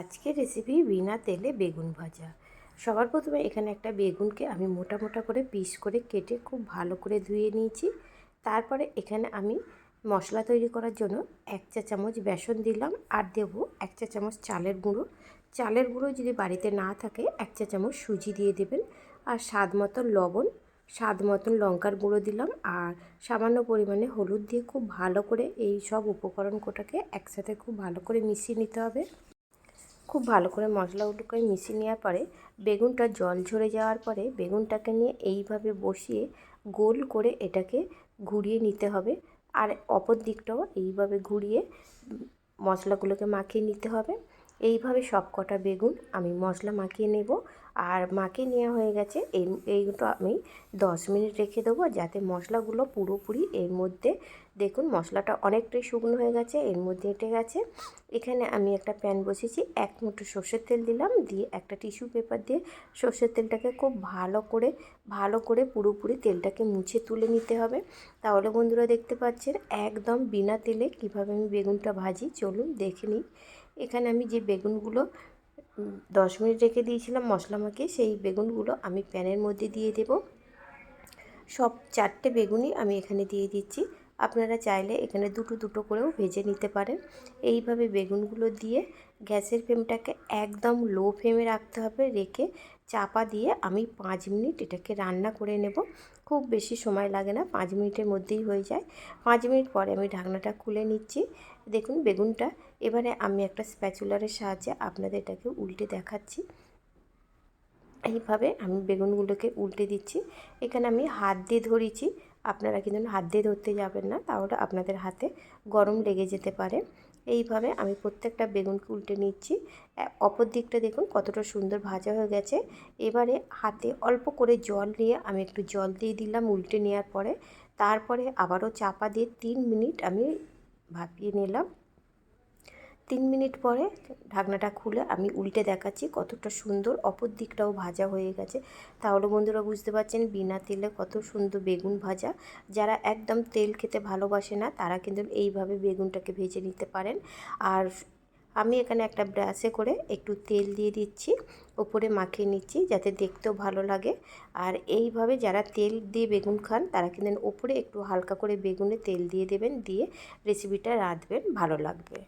আজকের রেসিপি বিনা তেলে বেগুন ভাজা। সবার প্রথমে এখানে একটা বেগুনকে আমি মোটা মোটা করে পিস করে কেটে খুব ভালো করে ধুয়ে নিয়েছি। তারপরে এখানে আমি মশলা তৈরি করার জন্য এক চা চামচ বেসন দিলাম আর দেবো এক চা চামচ চালের গুঁড়ো। চালের গুঁড়ো যদি বাড়িতে না থাকে এক চা চামচ সুজি দিয়ে দেবেন আর স্বাদ মতো লবণ, স্বাদ মতন লঙ্কার গুঁড়ো দিলাম আর সামান্য পরিমাণে হলুদ দিয়ে খুব ভালো করে এই সব উপকরণ কোটাকে একসাথে খুব ভালো করে মিশিয়ে নিতে হবে। খুব ভালো করে মশলাগুলোকে মিশিয়ে নেওয়ার পরে বেগুনটা জল ঝরে যাওয়ার পরে বেগুনটাকে নিয়ে এইভাবে বসিয়ে গোল করে এটাকে ঘুরিয়ে নিতে হবে। আর অপর দিকটাও এইভাবে ঘুরিয়ে মশলাগুলোকে মাখিয়ে নিতে হবে। এইভাবে সব কটা বেগুন আমি মশলা মাখিয়ে নেব। আর মাখিয়ে নেওয়া হয়ে গেছে, এই এইটা আমি দশ মিনিট রেখে দেবো যাতে মশলাগুলো পুরোপুরি এর মধ্যে, দেখুন মশলাটা অনেকটাই শুকনো হয়ে গেছে, এর মধ্যে এঁটে গেছে। এখানে আমি একটা প্যান বসেছি এক মুঠো সর্ষের তেল দিলাম, দিয়ে একটা টিস্যু পেপার দিয়ে সর্ষের তেলটাকে খুব ভালো করে ভালো করে পুরোপুরি তেলটাকে মুছে তুলে নিতে হবে। তাহলে বন্ধুরা দেখতে পাচ্ছেন, একদম বিনা তেলে কীভাবে আমি বেগুনটা ভাজি, চলুন দেখে নিই। এখানে আমি যে বেগুনগুলো দশ মিনিট রেখে দিয়েছিলাম মশলা মাখিয়ে, সেই বেগুনগুলো আমি প্যানের মধ্যে দিয়ে দেব। সব চারটে বেগুনই আমি এখানে দিয়ে দিচ্ছি। আপনারা চাইলে এখানে দুটো দুটো করেও ভেজে নিতে পারেন। এইভাবে বেগুনগুলো দিয়ে গ্যাসের ফ্লেমটাকে একদম লো ফ্লেমে রাখতে হবে। রেখে চাপা দিয়ে আমি পাঁচ মিনিট এটাকে রান্না করে নেব। খুব বেশি সময় লাগে না, পাঁচ মিনিটের মধ্যেই হয়ে যায়। পাঁচ মিনিট পরে আমি ঢাকনাটা খুলে নিচ্ছি। দেখুন বেগুনটা, এবারে আমি একটা স্প্যাচুলারের সাহায্যে আপনাদের এটাকে উল্টে দেখাচ্ছি। এইভাবে আমি বেগুনগুলোকে উল্টে দিচ্ছি। এখানে আমি হাত দিয়ে ধরেছি আপনারা কিন্তু হাত দিয়ে ধরতে যাবেন না, তাহলে আপনাদের হাতে গরম লেগে যেতে পারে। এইভাবে আমি প্রত্যেকটা বেগুনকে উল্টে নিচ্ছি। অপর দিকটা দেখুন কতটা সুন্দর ভাজা হয়ে গেছে। এবারে হাতে অল্প করে জল নিয়ে আমি একটু জল দিয়ে দিলাম উল্টে নেওয়ার পরে। তারপরে আবারও চাপা দিয়ে তিন মিনিট আমি ভাপিয়ে নিলাম। তিন মিনিট পরে ঢাকনাটা খুলে আমি উল্টে দেখাচ্ছি কতটা সুন্দর, অপর দিকটাও ভাজা হয়ে গেছে। তাহলে বন্ধুরা বুঝতে পারছেন বিনা তেলে কত সুন্দর বেগুন ভাজা। যারা একদম তেল খেতে ভালোবাসে না, তারা কিন্তু এইভাবে বেগুনটাকে ভেজে নিতে পারেন। আর আমি এখানে একটা ব্রাশে করে একটু তেল দিয়ে দিচ্ছি, ওপরে মাখিয়ে নিচ্ছি যাতে দেখতেও ভালো লাগে। আর এইভাবে যারা তেল দিয়ে বেগুন খান, তারা কিন্তু ওপরে একটু হালকা করে বেগুনে তেল দিয়ে দেবেন, দিয়ে রেসিপিটা রাঁধবেন, ভালো লাগবে।